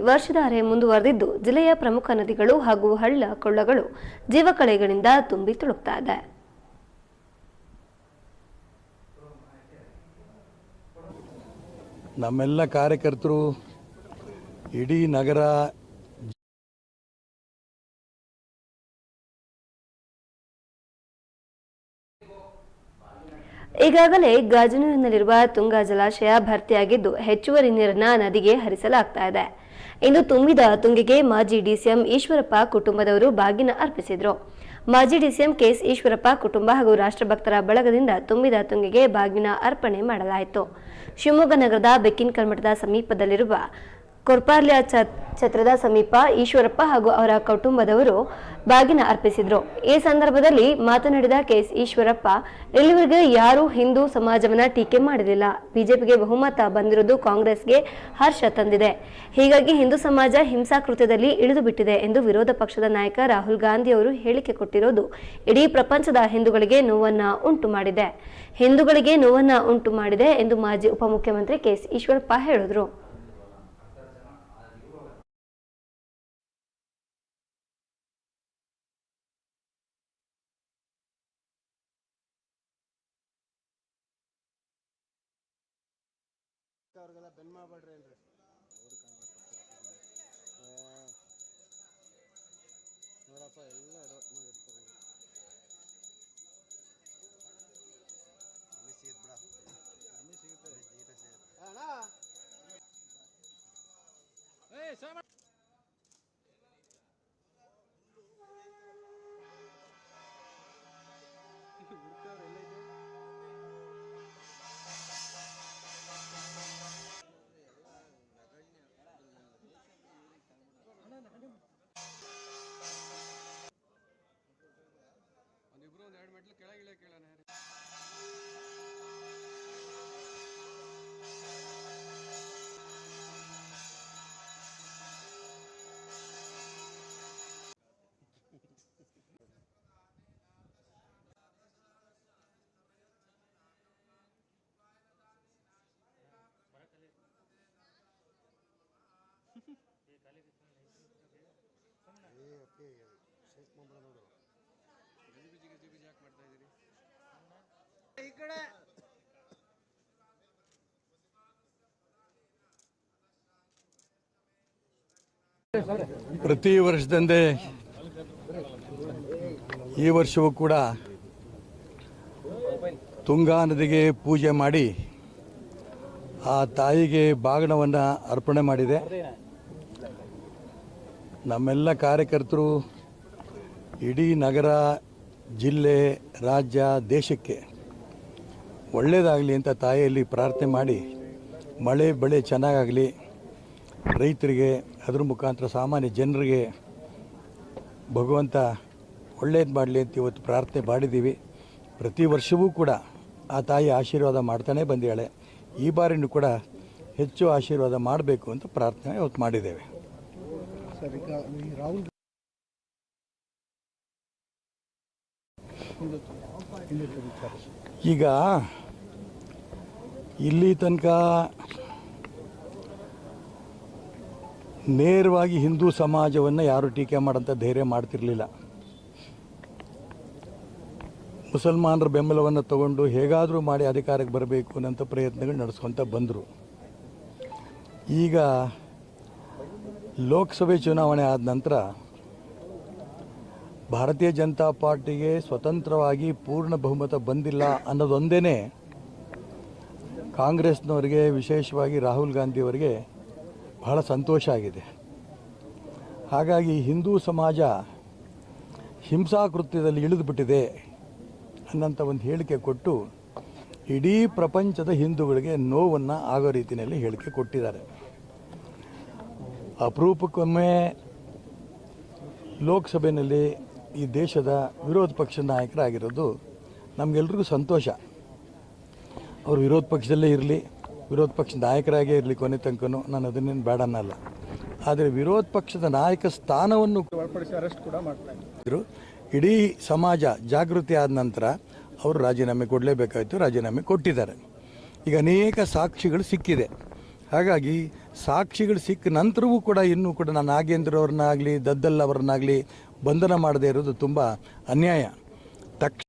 ವರ್ಷಧಾರೆ ಮುಂದುವರೆದಿದ್ದು, ಜಿಲ್ಲೆಯ ಪ್ರಮುಖ ನದಿಗಳು ಹಾಗೂ ಹಳ್ಳ ಕೊಳ್ಳಗಳು ಜೀವಕಳೆಗಳಿಂದ ತುಂಬಿ ತುಳುಕ್ತಾ ಇದೆ. ನಮ್ಮೆಲ್ಲ ಕಾರ್ಯಕರ್ತರು ಇಡೀ ನಗರ ಈಗಾಗಲೇ ಗಾಜನೂರಿನಲ್ಲಿರುವ ತುಂಗಾ ಜಲಾಶಯ ಭರ್ತಿಯಾಗಿದ್ದು ಹೆಚ್ಚುವರಿ ನೀರನ್ನ ನದಿಗೆ ಹರಿಸಲಾಗ್ತಾ ಇದೆ. ಇಂದು ತುಂಬಿದ ತುಂಗಿಗೆ ಮಾಜಿ ಡಿಸಿಎಂ ಈಶ್ವರಪ್ಪ ಕುಟುಂಬದವರು ಬಾಗಿನ ಅರ್ಪಿಸಿದರು. ಮಾಜಿ ಡಿಸಿಎಂ ಕೆಎಸ್ ಈಶ್ವರಪ್ಪ ಕುಟುಂಬ ಹಾಗೂ ರಾಷ್ಟ್ರಭಕ್ತರ ಬಳಗದಿಂದ ತುಂಬಿದ ತುಂಗಿಗೆ ಬಾಗಿನ ಅರ್ಪಣೆ ಮಾಡಲಾಯಿತು. ಶಿವಮೊಗ್ಗ ನಗರದ ಬೆಕ್ಕಿನ ಕಲ್ಮಠದ ಸಮೀಪದಲ್ಲಿರುವ ಕೊರ್ಪಾರ್ಲ್ಯ ಛತ್- ಛತ್ರದ ಸಮೀಪ ಈಶ್ವರಪ್ಪ ಹಾಗೂ ಅವರ ಕುಟುಂಬದವರು ಬಾಗಿನ ಅರ್ಪಿಸಿದ್ರು. ಈ ಸಂದರ್ಭದಲ್ಲಿ ಮಾತನಾಡಿದ ಕೆಎಸ್ ಈಶ್ವರಪ್ಪ, ಇಲ್ಲಿವರೆಗೆ ಯಾರೂ ಹಿಂದೂ ಸಮಾಜವನ್ನ ಟೀಕೆ ಮಾಡಲಿಲ್ಲ ಬಿಜೆಪಿಗೆ ಬಹುಮತ ಬಂದಿರುವುದು ಕಾಂಗ್ರೆಸ್ಗೆ ಹರ್ಷ ತಂದಿದೆ. ಹೀಗಾಗಿ ಹಿಂದೂ ಸಮಾಜ ಹಿಂಸಾಕೃತ್ಯದಲ್ಲಿ ಇಳಿದು ಬಿಟ್ಟಿದೆ ಎಂದು ವಿರೋಧ ಪಕ್ಷದ ನಾಯಕ ರಾಹುಲ್ ಗಾಂಧಿ ಅವರು ಹೇಳಿಕೆ ಕೊಟ್ಟಿರೋದು ಇಡೀ ಪ್ರಪಂಚದ ಹಿಂದೂಗಳಿಗೆ ನೋವನ್ನ ಉಂಟು ಮಾಡಿದೆ. ಹಿಂದೂಗಳಿಗೆ ನೋವನ್ನ ಉಂಟು ಮಾಡಿದೆ ಎಂದು ಮಾಜಿ ಉಪಮುಖ್ಯಮಂತ್ರಿ ಕೆಎಸ್ ಈಶ್ವರಪ್ಪ ಹೇಳಿದ್ರು. ಅವ್ರಿಗೆಲ್ಲ ಬೆನ್ ಮಾಡ್ಬೇಡ್ರಿ ಏನ್ರಿ? ನೋಡಪ್ಪ ಎಲ್ಲ ಡೌಟ್ ಮಾಡಿರ್ತಾರೆ. ಮೆಟ್ಲು ಕೆಳಗಿಳೆ ಕೇಳೋಣ ಏ ಓಕೆ ಶೇಷ್ ಮೊಬೈಲ್ ನೋಡು. ಈ ಪ್ರತಿ ವರ್ಷದಂತೆ ಈ ವರ್ಷವೂ ಕೂಡ ತುಂಗಾ ನದಿಗೆ ಪೂಜೆ ಮಾಡಿ ಆ ತಾಯಿಗೆ ಬಾಗಣವನ್ನು ಅರ್ಪಣೆ ಮಾಡಿದೆ. ನಮ್ಮೆಲ್ಲ ಕಾರ್ಯಕರ್ತರು ಇಡೀ ನಗರ, ಜಿಲ್ಲೆ, ರಾಜ್ಯ, ದೇಶಕ್ಕೆ ಒಳ್ಳೆಯದಾಗಲಿ ಅಂತ ತಾಯಿಯಲ್ಲಿ ಪ್ರಾರ್ಥನೆ ಮಾಡಿ ಮಳೆ ಬೆಳೆ ಚೆನ್ನಾಗಾಗಲಿ ರೈತರಿಗೆ ಅದ್ರ ಮುಖಾಂತರ ಸಾಮಾನ್ಯ ಜನರಿಗೆ ಭಗವಂತ ಒಳ್ಳೇದು ಮಾಡಲಿ ಅಂತ ಇವತ್ತು ಪ್ರಾರ್ಥನೆ ಮಾಡಿದ್ದೀವಿ. ಪ್ರತಿ ವರ್ಷವೂ ಕೂಡ ಆ ತಾಯಿ ಆಶೀರ್ವಾದ ಮಾಡ್ತಾನೆ ಬಂದಿದ್ದಾಳೆ. ಈ ಬಾರಿನೂ ಕೂಡ ಹೆಚ್ಚು ಆಶೀರ್ವಾದ ಮಾಡಬೇಕು ಅಂತ ಪ್ರಾರ್ಥನೆ ಇವತ್ತು ಮಾಡಿದ್ದೇವೆ. ಈಗ ಇಲ್ಲಿ ತನಕ ನೇರವಾಗಿ ಹಿಂದೂ ಸಮಾಜವನ್ನು ಯಾರು ಟೀಕೆ ಮಾಡೋಂಥ ಧೈರ್ಯ ಮಾಡ್ತಿರಲಿಲ್ಲ. ಮುಸಲ್ಮಾನರ ಬೆಂಬಲವನ್ನು ತಗೊಂಡು ಹೇಗಾದರೂ ಮಾಡಿ ಅಧಿಕಾರಕ್ಕೆ ಬರಬೇಕು ಅನ್ನೋಂಥ ಪ್ರಯತ್ನಗಳು ನಡೆಸ್ಕೊತ ಬಂದರು. ಈಗ ಲೋಕಸಭೆ ಚುನಾವಣೆ ಆದ ನಂತರ ಭಾರತೀಯ ಜನತಾ ಪಾರ್ಟಿಗೆ ಸ್ವತಂತ್ರವಾಗಿ ಪೂರ್ಣ ಬಹುಮತ ಬಂದಿಲ್ಲ ಅನ್ನೋದೊಂದೇ ಕಾಂಗ್ರೆಸ್ನವರಿಗೆ, ವಿಶೇಷವಾಗಿ ರಾಹುಲ್ ಗಾಂಧಿಯವರಿಗೆ ಬಹಳ ಸಂತೋಷ ಆಗಿದೆ. ಹಾಗಾಗಿ ಹಿಂದೂ ಸಮಾಜ ಹಿಂಸಾಕೃತ್ಯದಲ್ಲಿ ಇಳಿದು ಬಿಟ್ಟಿದೆ ಅನ್ನಂಥ ಒಂದು ಹೇಳಿಕೆ ಕೊಟ್ಟು ಇಡೀ ಪ್ರಪಂಚದ ಹಿಂದೂಗಳಿಗೆ ನೋವನ್ನು ಆಗೋ ರೀತಿಯಲ್ಲಿ ಹೇಳಿಕೆ ಕೊಟ್ಟಿದ್ದಾರೆ. ಅಪರೂಪಕ್ಕೊಮ್ಮೆ ಲೋಕಸಭೆಯಲ್ಲಿ ಈ ದೇಶದ ವಿರೋಧ ಪಕ್ಷದ ನಾಯಕರಾಗಿರೋದು ನಮಗೆಲ್ರಿಗೂ ಸಂತೋಷ. ಅವರು ವಿರೋಧ ಪಕ್ಷದಲ್ಲೇ ಇರಲಿ ವಿರೋಧ ಪಕ್ಷದ ನಾಯಕರಾಗೇ ಇರಲಿ ಕೊನೆ ತನಕನೂ ನಾನು ಅದನ್ನೇನು ಬೇಡ ಅನ್ನಲ್ಲ. ಆದರೆ ವಿರೋಧ ಪಕ್ಷದ ನಾಯಕ ಸ್ಥಾನವನ್ನು ಒಳಪಡಿಸಿ ಅರೆಸ್ಟ್ ಕೂಡ ಮಾಡ್ತಾರೆ ಇಡೀ ಸಮಾಜ ಜಾಗೃತಿ ಆದ ನಂತರ ಅವರು ರಾಜೀನಾಮೆ ಕೊಡಲೇಬೇಕಾಯಿತು ರಾಜೀನಾಮೆ ಕೊಟ್ಟಿದ್ದಾರೆ. ಈಗ ಅನೇಕ ಸಾಕ್ಷಿಗಳು ಸಿಕ್ಕಿದೆ. ಹಾಗಾಗಿ ಸಾಕ್ಷಿಗಳು ಸಿಕ್ಕ ನಂತರವೂ ಕೂಡ ಇನ್ನೂ ಕೂಡ ನಾನು ನಾಗೇಂದ್ರ ಅವ್ರನ್ನಾಗಲಿ ದದ್ದಲ್ ಅವರನ್ನಾಗಲಿ ಬಂಧನ ಮಾಡದೇ ಇರೋದು ತುಂಬ ಅನ್ಯಾಯ. ತಕ್ಷ